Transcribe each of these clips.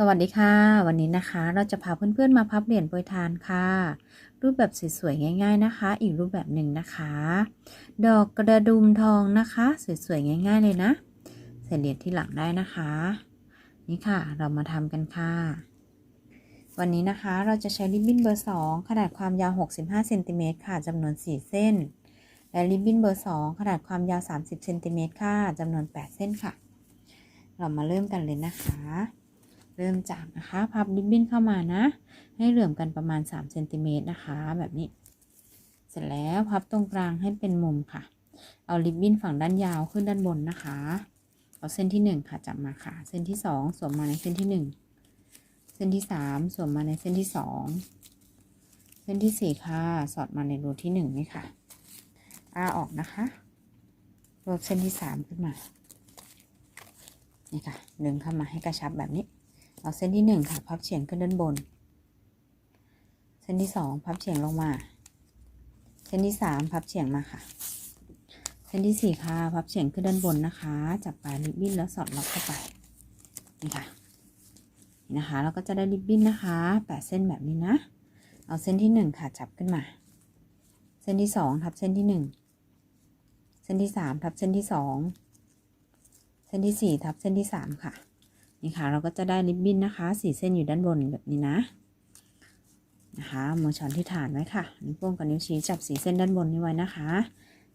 สวัสดีค่ะ วันนี้นะคะเราจะพาเพื่อนๆมาพับเหรียญโปรยทานค่ะ รูปแบบสวยๆง่าย ๆนะคะ อีกรูปแบบหนึ่งนะคะ ดอกกระดุมทองนะคะสวยๆง่าย ๆ เลยนะใส่เหรียญที่หลังได้นะคะ นี่ค่ะเรามาทำกันค่ะ วันนี้นะคะเราจะใช้ริบบิ้นเบอร์ 2 ขนาดความยาว 65เซนติเมตรค่ะจำนวน 4 เส้น และริบบิ้นเบอร์ 2 ขนาดความยาว 30เซนติเมตรค่ะจำนวน 8 เส้นค่ะ เรามาเริ่มกันเลยนะคะ เริ่มจากนะคะพับริบบิ้นเข้ามานะ ให้เหลื่อมกันประมาณ3เซนติเมตรนะคะ แบบนี้ เสร็จแล้วพับตรงกลางให้เป็นมุมค่ะ เอาริบบิ้นฝั่งด้านยาวขึ้นด้านบนนะคะ เอาเส้นที่1ค่ะจับมาค่ะ เส้นที่ 2 สวมมาในเส้นที่ 1 เส้นที่ 3 สวมมาในเส้นที่ 2 เส้นที่ 4 ค่ะ สอดมาในรูที่1นี่ค่ะอ้าออกนะคะรวบเส้นที่ 3 ขึ้นมานี่ค่ะดึงเข้ามาให้กระชับแบบนี้ เอาเส้นที่หนึ่งค่ะ พับเฉียงขึ้นด้านบน เส้นที่สองพับเฉียงลงมา เส้นที่สามพับเฉียงมาค่ะ เส้นที่สี่ค่ะ พับเฉียงขึ้นด้านบนนะคะ จับปลายริบบิ้นแล้วสอดล็อกเข้าไป นี่ค่ะ นี่นะคะ เราก็จะได้ริบบิ้นนะคะ แปดเส้นแบบนี้นะ เอาเส้นที่หนึ่งค่ะ จับขึ้นมา เส้นที่สองทับเส้นที่หนึ่ง เส้นที่สามทับเส้นที่สอง เส้นที่สี่ทับเส้นที่สามค่ะ นี่ค่ะ เราก็จะได้ริบบิ้นนะคะสี่เส้นอยู่ด้านบนแบบนี้นะนะคะมือช้อนที่ฐานไว้ค่ะนิ้วโป้งกับนิ้วชี้จับสีเส้นด้านบนนี้ไว้นะคะ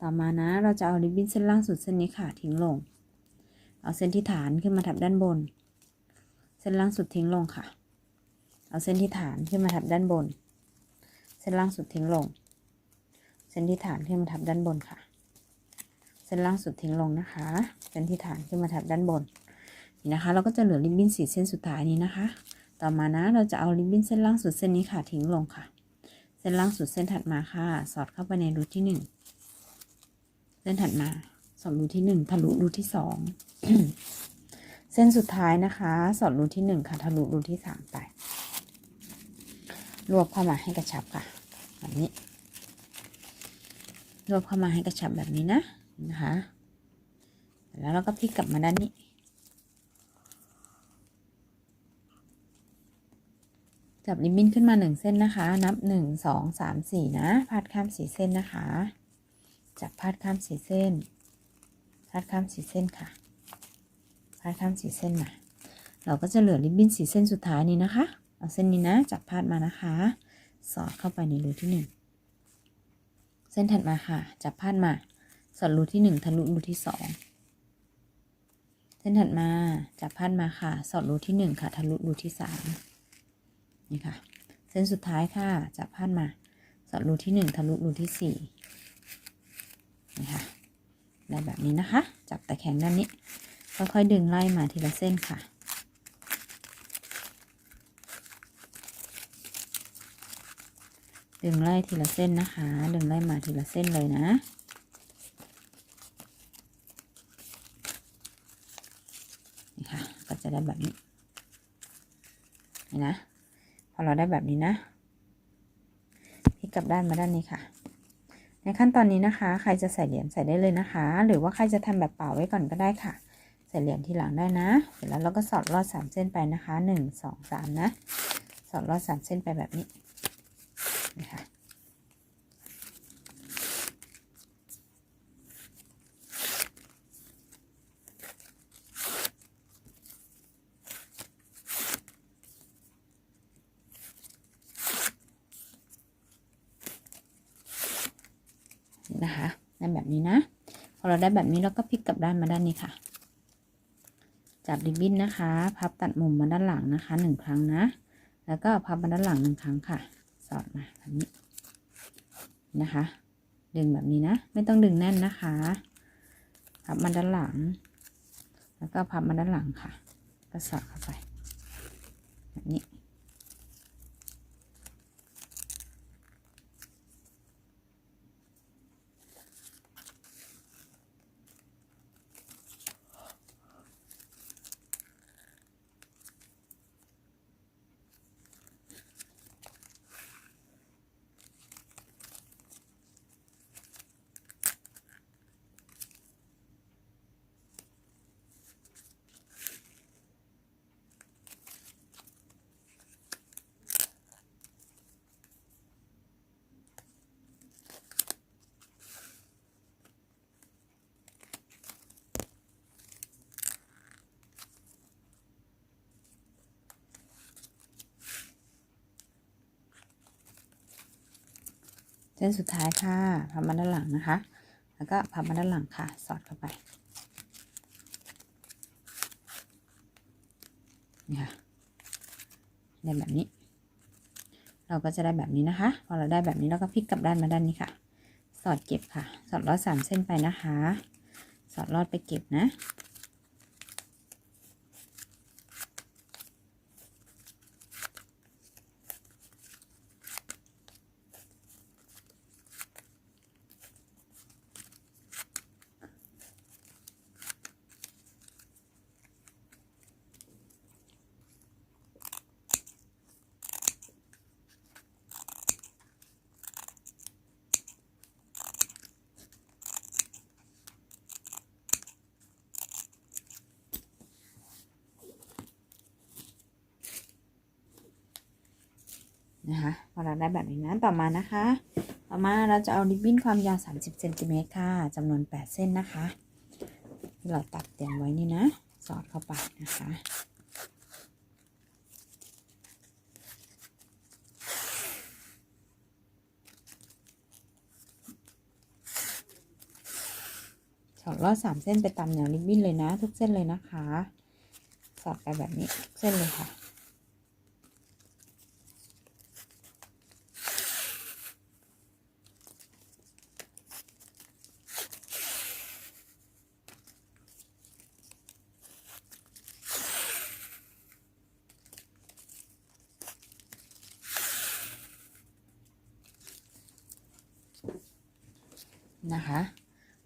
ต่อมานะเราจะเอาริบบิ้นเส้นล่างสุดเส้นนี้ค่ะ ทิ้งลง เอาเส้นที่ฐานขึ้นมาทับด้านบน เส้นล่างสุดทิ้งลงค่ะ เอาเส้นที่ฐานขึ้นมาทับด้านบน เส้นล่างสุดทิ้งลง เส้นที่ฐานขึ้นมาทับด้านบนค่ะ เส้นล่างสุดทิ้งลงนะคะ เส้นที่ฐานขึ้นมาทับด้านบน นี่นะคะ เราก็จะเหลือริบบิ้นสีเส้นสุดท้ายนี้นะคะ ต่อมานะเราจะเอาริบบิ้นเส้นล่างสุดเส้นนี้ค่ะทิ้งลงค่ะ เส้นล่างสุดเส้นถัดมาค่ะ สอดเข้าไปในรูที่หนึ่งเส้นถัดมาสอดรูที่หนึ่งทะลุรูที่สองเส้นสุดท้ายนะคะ สอดรูที่หนึ่งค่ะทะลุรูที่สามไป รวบเข้ามาให้กระชับค่ะแบบนี้รวบเข้ามาให้กระชับแบบนี้นะนะคะแล้วเราก็พลิกกลับมาด้านนี้ จับริบบิ้นขึ้นมาหนึ่งเส้นนะคะ นับหนึ่งสองสามสี่นะพาดข้ามสี่เส้นนะคะ จับพาดข้ามสี่เส้น พาดข้ามสี่เส้นค่ะ พาดข้ามสี่เส้นมาเราก็จะเหลือริบบิ้นสี่เส้นสุดท้ายนี้นะคะ เอาเส้นนี้นะ จับพาดมานะคะ สอดเข้าไปในรูที่หนึ่งเส้นถัดมาค่ะ จับพาดมา สอดรูที่หนึ่งทะลุรูที่สองเส้นถัดมา จับพาดมาค่ะ สอดรูที่หนึ่งค่ะ ทะลุรูที่สาม นี่ค่ะ เส้นสุดท้ายค่ะจับพาดมาสอดรูที่หนึ่งทะลุรูที่สี่นี่ค่ะ ได้แบบนี้นะคะ จับตะแคงด้านนี้ ค่อยๆดึงไล่มาทีละเส้นค่ะดึงไล่ทีละเส้นนะคะ ดึงไล่มาทีละเส้นเลยนะ นี่ค่ะ ก็จะได้แบบนี้ นี่นะ พอเราได้แบบนี้นะพลิกกลับด้านมาด้านนี้ค่ะ ในขั้นตอนนี้นะคะ ใครจะใส่เหรียญใส่ได้เลยนะคะ หรือว่าใครจะทำแบบเปล่าไว้ก่อนก็ได้ค่ะ ใส่เหรียญทีหลังได้นะ เสร็จแล้วเราก็สอดลอดสามเส้นไปนะคะหนึ่งสองสามนะ สอดลอดสามเส้นไปแบบนี้นะคะนะคะได้แบบนี้นะ พอเรา ได้แบบนี้เราก็พลิกกลับด้านมาด้านนี้ค่ะ จับริบบิ้นนะคะ พับตัดมุมมาด้านหลังนะคะหนึ่งครั้งนะ แล้วก็พับมาด้านหลังหนึ่งครั้งค่ะ สอดมาแบบนี้นะคะ ดึงแบบนี้นะ ไม่ต้องดึงแน่นนะคะ พับมาด้านหลัง แล้วก็พับมาด้านหลังค่ะ ก็สอดเข้าไป เส้นสุดท้ายค่ะพับมาด้านหลังนะคะ แล้วก็พับมาด้านหลังค่ะ สอดเข้าไปนี่ค่ะได้แบบนี้ เราก็จะได้แบบนี้นะคะ พอเราได้แบบนี้เราก็พลิกกลับด้านมาด้านนี้ค่ะ สอดเก็บค่ะ สอดลอดสามเส้นไปนะคะ สอดลอดไปเก็บนะ นะคะพอเราได้แบบนี้นะต่อมานะคะ ต่อมาเราจะเอาริบบิ้นความยาว 30เซนติเมตรค่ะจำนวน 8 เส้นนะคะที่เราตัดเตรียมไว้นี่นะ สอดเข้าไปนะคะสอดลอดสามเส้นไปตามแนวริบบิ้นเลยนะ ทุกเส้นเลยนะคะ สอดไปแบบนี้ทุกเส้นเลยค่ะ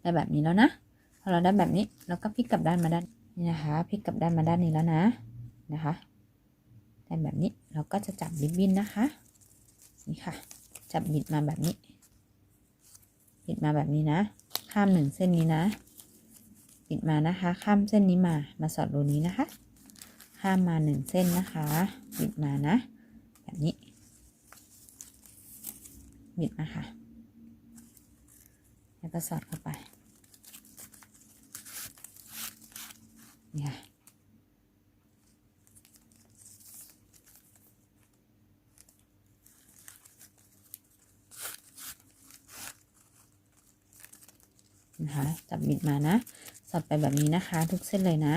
ได้แบบนี้แล้วนะ พอเราได้แบบนี้เราก็พลิกกลับด้านมาด้านนี่นะคะพลิกกลับด้านมาด้านนี้แล้วนะนะคะได้แบบนี้เราก็จะจับริบบิ้นนะคะ นี่ค่ะ จับบิดมาแบบนี้ บิดมาแบบนี้นะ ข้ามหนึ่งเส้นนี้นะ บิดมานะคะ ข้ามเส้นนี้มา มาสอดรูนี้นะคะ ข้ามมาหนึ่งเส้นนะคะ บิดมานะ แบบนี้ บิดมาค่ะ แล้วก็สอดเข้าไป นี่ค่ะ นะคะ จับบิดมานะ สอดไปแบบนี้นะคะ ทุกเส้นเลยนะ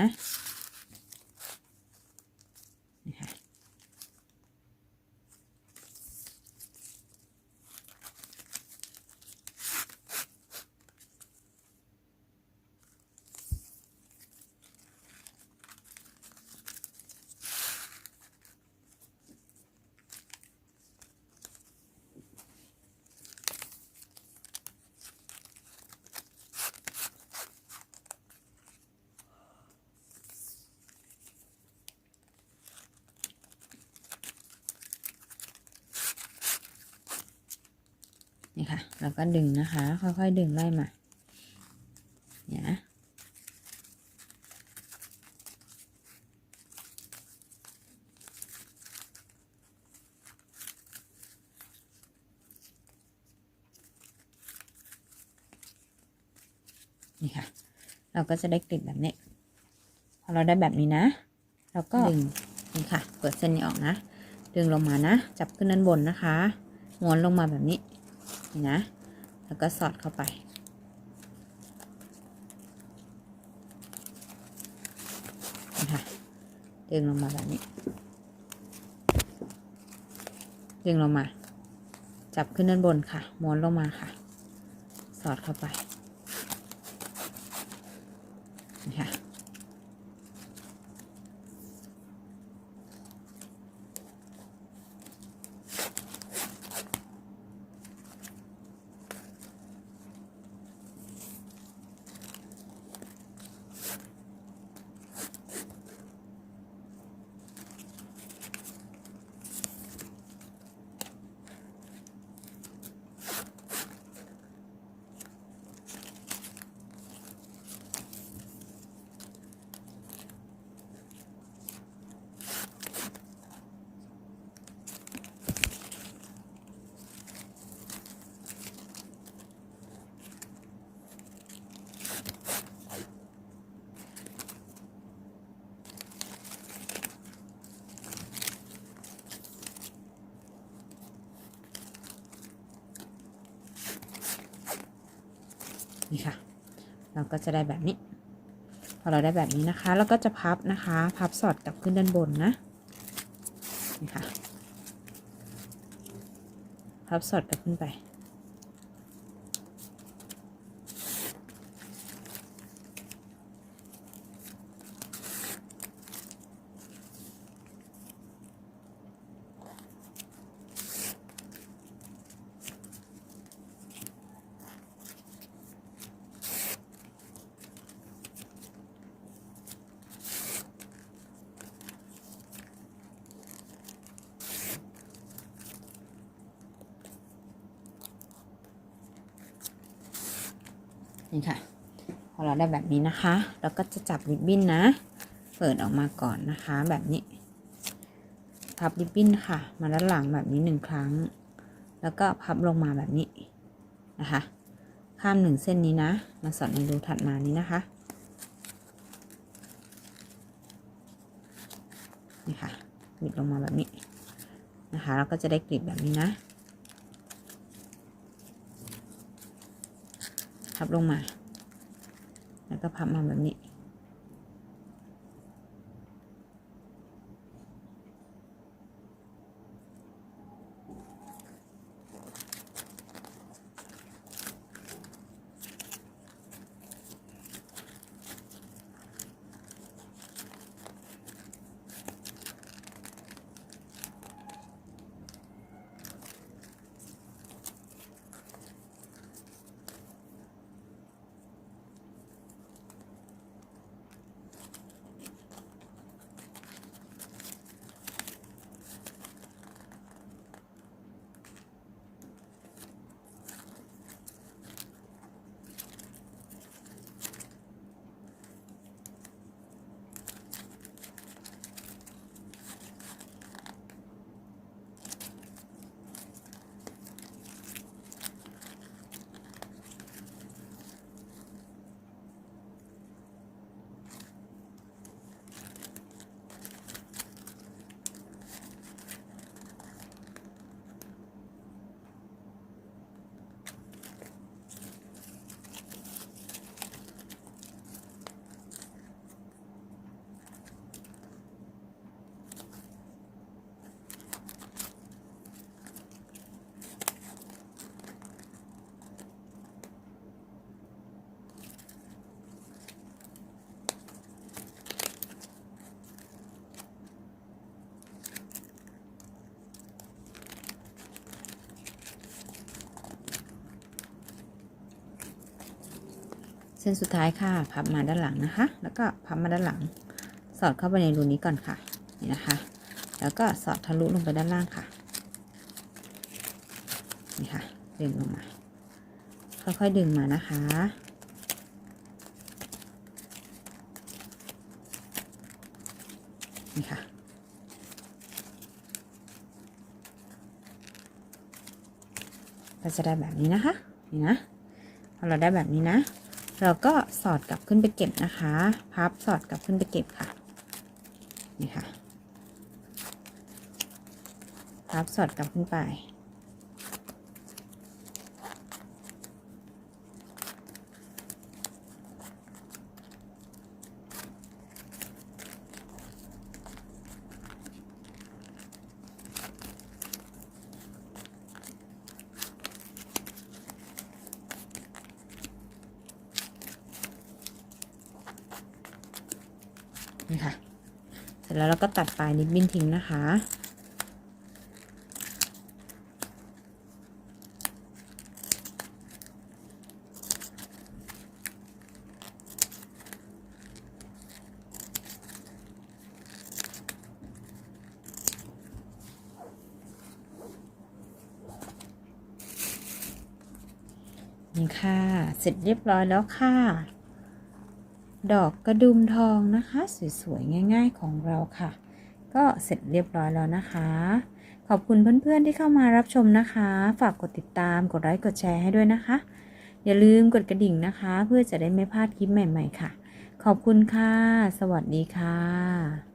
นี่ค่ะแล้วก็ดึงนะคะ ค่อยๆดึงไล่มาเนี่ยนะนี่ค่ะ เราก็จะได้กลิ่นแบบนี้ พอเราได้แบบนี้นะ เราก็ดึงนี่ค่ะ เปิดเส้นนี้ออกนะ ดึงลงมานะ จับขึ้นด้านบนนะคะม้วนลงมาแบบนี้ นี่นะ แล้วก็สอดเข้าไป นะคะ ดึงลงมาแบบนี้ ดึงลงมา จับขึ้นด้านบนค่ะ ม้วนลงมาค่ะ สอดเข้าไป นี่ค่ะ เราก็จะได้แบบนี้ พอเราได้แบบนี้นะคะเราก็จะพับนะคะ พับสอดกลับขึ้นด้านบนนะนี่ค่ะ พับสอดกลับขึ้นไป นี่ค่ะ พอเราได้แบบนี้นะคะ เราก็จะจับริบบิ้นนะ เปิดออกมาก่อนนะคะ แบบนี้ พับริบบิ้นค่ะ มาด้านหลังแบบนี้หนึ่งครั้ง แล้วก็พับลงมาแบบนี้นะคะ ข้ามหนึ่งเส้นนี้นะ มาสอดในรูถัดมานี้นะคะนี่ค่ะบิดลงมาแบบนี้นะคะ เราก็จะได้กลีบแบบนี้นะ พับลงมา แล้วก็พับมาแบบนี้ เส้นสุดท้ายค่ะ พับมาด้านหลังนะคะ แล้วก็พับมาด้านหลัง สอดเข้าไปในรูนี้ก่อนค่ะ นี่นะคะ แล้วก็สอดทะลุลงไปด้านล่างค่ะ นี่ค่ะ ดึงลงมา ค่อยๆดึงมานะคะ นี่ค่ะก็จะได้แบบนี้นะคะ นี่นะพอเราได้แบบนี้นะ เราก็สอดกลับขึ้นไปเก็บนะคะ พับสอดกลับขึ้นไปเก็บค่ะ นี่ค่ะ พับสอดกลับขึ้นไป นี่ค่ะ เสร็จแล้วเราก็ตัดปลายริบบิ้นทิ้งนะคะ นี่ค่ะ เสร็จเรียบร้อยแล้วค่ะ ดอกกระดุมทองนะคะ สวยๆ ง่าย ๆ ของเราค่ะ ก็เสร็จเรียบร้อยแล้วนะคะ ขอบคุณเพื่อนๆที่เข้ามารับชมนะคะ ฝากกดติดตาม กดไลค์ กดแชร์ให้ด้วยนะคะ อย่าลืมกดกระดิ่งนะคะ เพื่อจะได้ไม่พลาดคลิปใหม่ ๆ ค่ะ ขอบคุณค่ะ สวัสดีค่ะ